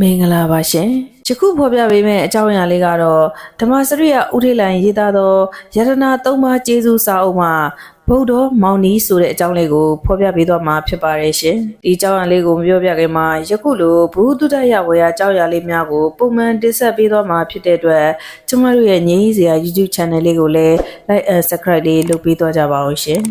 မင်္ဂလာပါရှင်ယခုဖော်ပြပေးမယ့်အကြောင်းအရာလေးကတော့ဓမ္မစရိယဥထိတ်လိုင်ရေးသားသောယတနာသုံးပါးကျေးဇူးစာအုပ်မှာဗုဒ္ဓမောင်နီဆိုတဲ့အကြောင်းလေးကိုဖော်ပြပေးသွားမှာဖြစ်ပါတယ်ရှင်ဒီအကြောင်းအရာလေးကိုမပြောပြခင်မှာယခုလိုဘုဒ္ဓတရဝေယအကြောင်းအရာလေးများကိုပုံမှန်တင်ဆက်ပေးသွားမှာဖြစ်တဲ့အတွက်ကျမတို့ရဲ့ငြိမ်းစရာ YouTube channel လေးကိုလည်း like and subscribe လေးလုပ်ပေးသွားကြပါအောင်ရှင်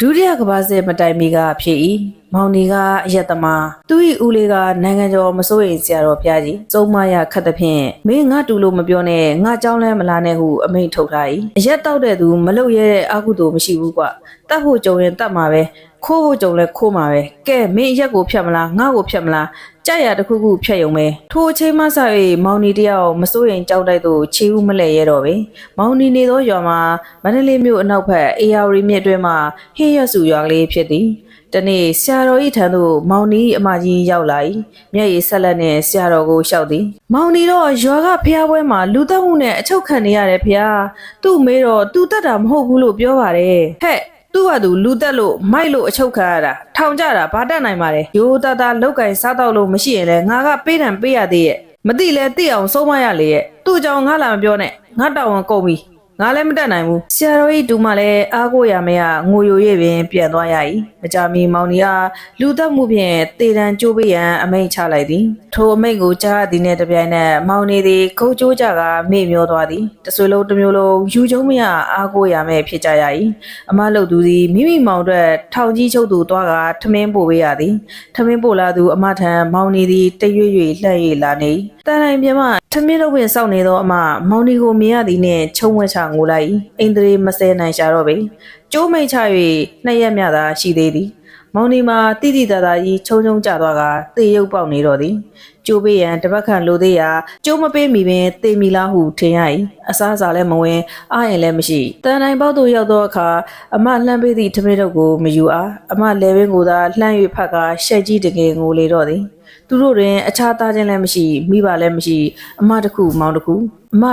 ဒုတိယကမ္ဘာစစ်မတိုင်မီကဖြစ်၏ မောင်နေကအယက်သမားသူ၏ဦးလေးကနိုင်ငံကျော်မစိုးရင်ဆရာတော်ဖျားကြီးစုံမရခတ်သဖြင့်မင်းငါတူလို့မပြောနဲ့ငါကြောင်းလဲမလာနဲ့ဟုအမိန့်ထုတ်ထား၏အယက်တောက်တဲ့သူမလုတ်ရဲတဲ့အကုသို့မရှိဘူးကွတတ်ဖို့ကြုံရင်တတ်မှာပဲခိုးဖို့ကြုံလဲခိုးမှာပဲကဲမင်းအရက်ကိုဖြတ်မလားငါ့ကိုဖြတ်မလားကြက်ရတခုခုဖြတ်ယုံပဲထိုအချိန်မှစ၍မောင်နီတယောက်မစိုးရင်ကြောက်တိုက်သူခြေဦးမလဲရဲတော့ပဲမောင်နီနေသောရွာမှာမန္တလေးမြို့အနောက်ဘက်အေယာဝရီမြစ်တွင်းမှာဟင်းရွက်စုရွာကလေးဖြစ်သည် တနေ့ဆရာတော်ဤထံသို့မောင်နီအမကြီးရောက်လာ၏မျက်ရည်ဆက်လက်နှင့်ဆရာတော်ကိုလျှောက်သည်မောင်နီတော့ရွာကဖျားပွဲမှာလူသက်မှုနဲ့အချုပ်ခံနေရတယ်ဖျားသူ့မေးတော့သူတက်တာမဟုတ်ဘူးလို့ပြောပါတယ်ဟဲ့သူ့ဟာသူလူတက်လို့မိုက်လို့အချုပ်ခံရတာထောင်ကြတာဘာတက်နိုင်ပါလဲရိုးသားသားလောက်ကင်စားတော့လို့မရှိရင်လည်းငါကပေးတယ်ပေးရသေးရဲ့မသိလဲသိအောင်ဆုံးမရလေရဲ့သူ့ကြောင့်ငါလာမပြောနဲ့ငါတောင်းဝန်ကုန်ပြီ ငါလည်းမတက်နိုင်ဘူးဆရာတော်ကြီးဒူမလည်းအားကိုးရမရငိုယို၍ပင်ပြန်သွားရ၏မကြမီမောင်နီအားလူသက်မှုဖြင့်တေတံကျိုးပေးရန်အမိန့်ချလိုက်သည်ထိုအမိန့်ကိုကြားရသည်နှင့်တပြိုင်နက်မောင်နီသည်ခုတ်ကျိုးကြကမေ့မျောသွားသည်တဆွေလုံးတစ်မျိုးလုံးယူကျုံမရအားကိုးရမယ်ဖြစ်ကြရ၏အမလုတ်သူသည်မိမိမောင်အတွက်ထောင်ကြီးချုပ်သူသွားကထမင်းပို့ပေးရသည်ထမင်းပို့လာသူအမထံမောင်နီသည်တရွေ့ရွေ့လှည့်၍လာနေတန်တိုင်းပြမ ထမင်းလုပ်ပင်စောင့်နေသောအမမောင်နီကိုမြင်ရသည်နှင့်ချုံဝဲချငိုလိုက်၏အိန္ဒြေမစဲနိုင်ရှာတော့ပေကျိုးမိတ်ချ၍နှစ်ရက်မြသာရှိသေးသည်မောင်နီမှာတိတိတသာကြီးချုံချုံကြသွားကသေရုပ်ပေါက်နေတော့သည်ကျိုးပေးရန်တပတ်ခန့်လိုသေးရာကျိုးမပေးမီပင်သေမီလားဟုထင်ရ၏အစားအစာလည်းမဝင်အားရင်လည်းမရှိတန်တိုင်းပေါက်သို့ရောက်သောအခါအမလှမ်းပေးသည့်ထမင်းတုပ်ကိုမယူအားအမလဲပင်ကိုသာလှမ်း၍ဖက်ကရှက်ကြီးတကယ်ငိုလေတော့သည် သူတို့တွင်အခြားသားချင်းလည်းမရှိမိဘလည်းမရှိအမတစ်ခုမောင်တစ်ခုအမ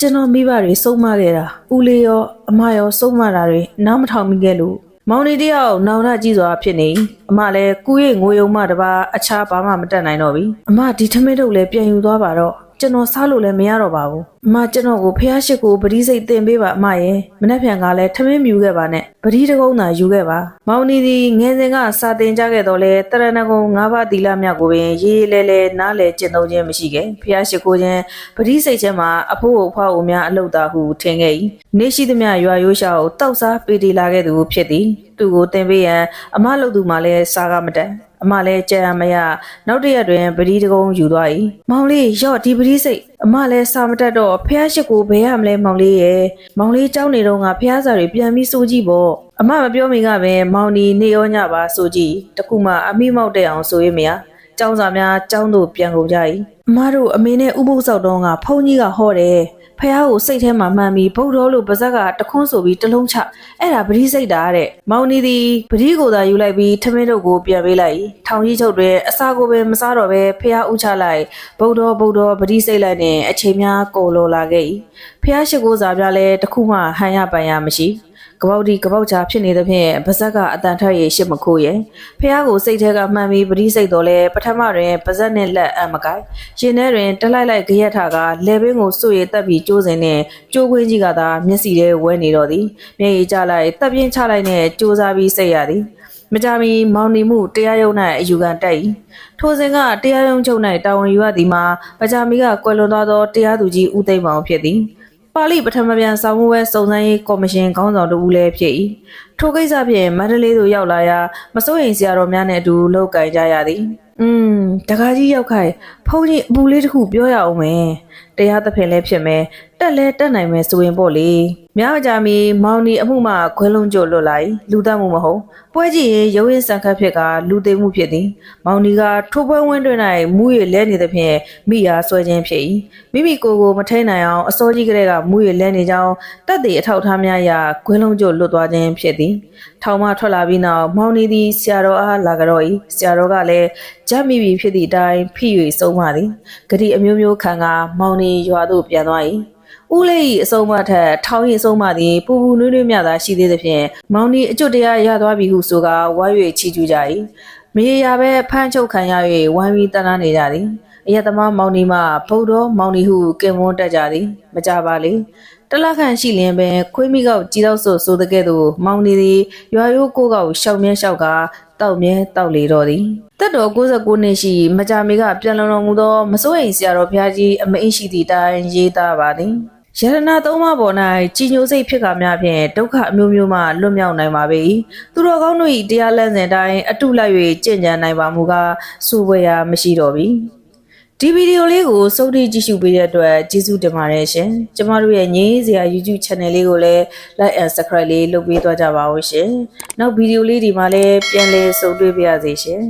ကျွန်တော်မိဘတွေဆုံးမခဲ့တာဦးလေးရောအမရောဆုံးမတာတွေနားမထောင်မိခဲ့လို့မောင်နေတယောက်နောင်တကြည့်စွာဖြစ်နေအမလည်းကူရဲ့ငိုယုံမှတပါအခြားဘာမှမတတ်နိုင်တော့ပြီအမဒီထမင်းတို့လည်းပြန်ယူသွားပါတော့ ကျွန်တော်စားလို့လည်းမရတော့ပါဘူးအမကျွန်တော်ကိုဖះရှိကိုပတိစိတ်တင်ပေးပါအမရဲ့မနေ့ပြန်ကလည်းထမင်းမြူခဲ့ပါနဲ့ပတိတကုန်းသာယူခဲ့ပါမောင်နေသည်ငယ်စဉ်ကစာတင်ကြခဲ့တော့လဲတရဏဂုံ၅ပါးသီလမြောက်ကိုပင်ရေးရေးလဲလဲနားလဲကျင့်သုံးခြင်းမရှိခဲ့ဖះရှိကိုချင်းပတိစိတ်ချင်းမှာအဖိုးအဖွားအများအလုတ်သားဟုထင်ခဲ့၏နေရှိသမျှရွာရိုးရှာကိုတောက်စားပေတီလာခဲ့သူဖြစ်သည်သူ့ကိုတင်ပေးရန်အမလုပ်သူမှလည်းစားကမတက် အမလည်းကြံရမရနောက်တစ်ရက်တွင်ပတိတကုံယူသွား၏မောင်လေးရော့ဒီပတိစိတ်အမလည်းစားမတက်တော့ဖះရှိကိုဘယ်ရမလဲမောင်လေးရဲ့မောင်လေးကြောင်းနေတော့ငါဖះစာတွေပြန်ပြီးစိုးကြည့်ပေါ့အမမပြောမီကပင်မောင်ဒီနေရောညပါစိုးကြည့်တခုမှအမိမောက်တဲ့အောင်ဆိုရမရကျောင်းစာများကျောင်းသို့ပြန်ကုန်ကြ၏အမတို့အမေနဲ့ဥပုသ်ဆောက်တော့ကဖုန်းကြီးကဟောတယ် ဖះကိုစိတ်ထဲမှာမှန်ပြီးဗုဒ္ဓလို့ပါဇက်ကတခွန်းဆိုပြီးတလုံးချအဲ့ဒါပရိစိတ်တာတဲ့မောင်နီသည်ပရိကိုသာယူလိုက်ပြီးထမင်းတို့ကိုပြန်ပေးလိုက်ထောင်ကြီးချုပ်တွင်အစာကိုပင်မစားတော့ပဲဖះဥချလိုက်ဗုဒ္ဓဗုဒ္ဓပရိစိတ်လိုက်နဲ့အချိန်များကုန်လောလာခဲ့၏ဖះရှိခိုးစာပြလဲတခုမှဟန်ရပန်ရမရှိ ကပောက်ဒီကပောက်ချာဖြစ်နေသဖြင့်ပါဇက်ကအတန်ထက်ရရှစ်မခိုးရဲ့ဖះကိုစိတ်ထဲကမှန်ပြီးပရိစိတ်တော်လဲပထမတွင်ပါဇက်နဲ့လက်အံမကိုက်ရင်ထဲတွင်တလိုက်လိုက်ကြရက်ထားကလေဘင်းကိုစွရည်တက်ပြီးကျိုးစင်နဲ့ကျိုးခွင်းကြီးကသာမျက်စီထဲဝဲနေတော့သည်မျက်ရည်ကျလိုက်တပ်ပြင်းချလိုက်နဲ့စူးစားပြီးစိတ်ရသည်မကြမီမောင်နေမှုတရားရုံး၌အယူခံတက်၏ထိုစဉ်ကတရားရုံးချုပ်၌တာဝန်ယူရသည်မှာမကြမီကကွယ်လွန်သွားသောတရားသူကြီးဦးသိမ်းမောင်ဖြစ်သည် ပါဠိပထမပြန်ဆောင်မှုဝဲစုံစမ်းရေးကော်မရှင်ခေါင်းဆောင်တဦးလည်းဖြစ်၏ထိုကိစ္စဖြင့်မန္တလေးသို့ရောက်လာရာမစိုးရင်ဆရာတော်များနှင့်အတူလောက်ကင်ကြရသည်อืม တခါကြီးရောက်ခိုင်ဖုန်းကြီးအပူလေးတစ်ခုပြောရအောင်မယ်တရားသဖြင့်လည်းဖြစ်မယ်တက်လဲတက်နိုင်မယ်ဆိုရင်ပေါ့လေမြောက်ကြမီမောင်နီအမှုမှခွဲလုံးကျလွတ်လိုက်လူတတ်မှုမဟုတ်ပွဲကြည့်ရင်ရုံးရင်ဆန်ခတ်ဖြစ်ကလူသေးမှုဖြစ်သည်မောင်နီကထိုးပွဲဝင်းတွင်၌မူရလဲနေသဖြင့်မိယာဆွဲခြင်းဖြစ်၏မိမိကိုယ်ကိုမထိန်နိုင်အောင်အစောကြီးကလေးကမူရလဲနေကြောင်းတက်သေးအထောက်ထားများရာခွဲလုံးကျလွတ်သွားခြင်းဖြစ်သည်ထောင်မှထွက်လာပြီးနောက်မောင်နီသည်ဆရာတော်အားလာကြတော့၏ဆရာတော်ကလည်းကြက်မိပြီဖြစ်သည့်အတိုင်းဖိ၍ဆုံးပါသည်ဂတိအမျိုးမျိုးခံကမောင်နီရွာသို့ပြန်သွား၏ဦးလေး၏အဆုံးမထက်ထောင်းရင်ဆုံးမသည်ပူပူနွေးနွေးမြသာရှိသေးသဖြင့်မောင်နီအကျွတ်တရားရသွားပြီဟုဆိုကဝါ၍ချီကျူးကြ၏မရေရာပဲဖမ်းချုပ်ခံရ၍ဝိုင်းပြီးတန်းတန်းနေကြသည်အယက်သမားမောင်နီမှဗုဒ္ဓမောင်နီဟုကင်မွန်းတက်ကြသည် မကြပါလေ တလခန့်ရှိလျင်ပင်ခွေးမိကောက်ကြီးတော့ဆိုဆိုတဲ့ကဲ့သို့မောင်နီသည်ရွာရိုးကိုကောက်ရှောက်မြဲရှောက်ကတောက်မြဲတောက်လေတော့သည်တက်တော်69နှစ်ရှိမကြမီကပြန်လုံတော်မူသောမစိုးရိမ်ဆရာတော်ဘုရားကြီးအမိန့်ရှိသည့်တိုင်ရေးသားပါသည်ယရနာသုံးပါးပေါ်၌ကြည်ညိုစိတ်ဖြစ်ကာများဖြင့်ဒုက္ခအမျိုးမျိုးမှလွတ်မြောက်နိုင်ပါပေ၏သူတော်ကောင်းတို့၏တရားလမ်းစဉ်တိုင်းအတုလိုက်၍ကြင်ကြံနိုင်ပါမူကားစိုးပွဲရာမရှိတော့ပြီ ဒီဗီဒီယိုလေးကိုစုံထိကြည့်ရှုပေးတဲ့အတွက်ကျေးဇူးတင်ပါတယ်ရှင်ကျမတို့ရဲ့ငင်းစရာ YouTube Channel လေးကိုလည်း Like and Subscribe လေးလုပ်ပေးသွားကြပါဦးရှင်နောက်ဗီဒီယိုလေးဒီမှာလည်းပြန်လည်ဆုံတွေ့ပါရစေရှင်